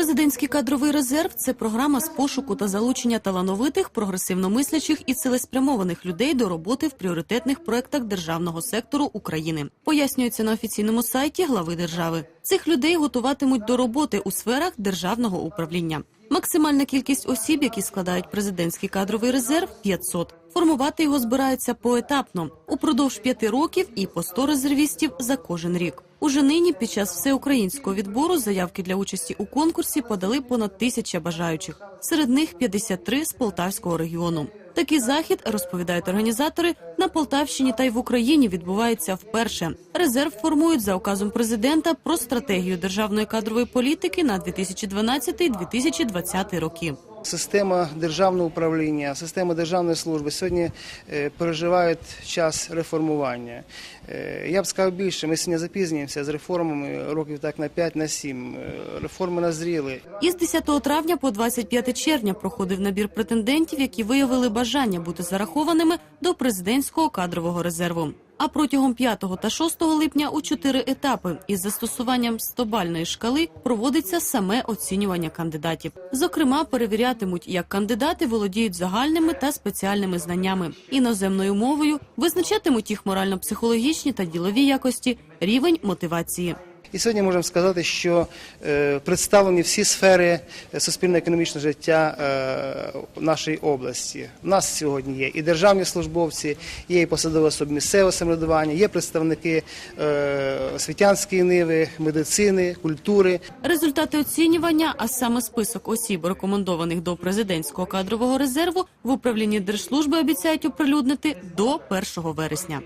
Президентський кадровий резерв це програма з пошуку та залучення талановитих, прогресивно мислячих і цілеспрямованих людей до роботи в пріоритетних проектах державного сектору України. Пояснюється на офіційному сайті глави держави. Цих людей готуватимуть до роботи у сферах державного управління. Максимальна кількість осіб, які складають президентський кадровий резерв 500. Формувати його збираються поетапно упродовж п'яти років і по 100 резервістів за кожен рік. Уже нині під час всеукраїнського відбору заявки для участі у конкурсі подали понад тисяча бажаючих. Серед них 53 з Полтавського регіону. Такий захід розповідають організатори на Полтавщині та й в Україні відбувається вперше. Резерв формують за указом президента про стратегію державної кадрової політики на 2012-2020 роки. Система державного управління, система державної служби сьогодні е, переживають час реформування. Е, Я б сказав більше, ми сьогодні запізнюємося з реформами років так на 5 на 7. Е, Реформи назріли. Із 10 травня по 25 червня проходив набір претендентів, які виявили бажання бути зарахованими до президентського кадрового резерву. А протягом 5 та 6 липня у чотири етапи із застосуванням 100-бальної шкали проводиться саме оцінювання кандидатів. Зокрема, перевірятимуть, як кандидати володіють загальними та спеціальними знаннями, іноземною мовою, визначатимуть їх морально-психологічні та ділові якості, рівень мотивації. І сьогодні можемо сказати, що е, представлені всі сфери е, суспільно-економічного життя е, нашої області. У нас сьогодні є і державні службовці, є і посадові особи місцевого самоврядування, є представники освітянської ниви, медицини, культури. Результати оцінювання, а саме список осіб, рекомендованих до президентського кадрового резерву, в управлінні держслужби обіцяють оприлюднити до 1 вересня.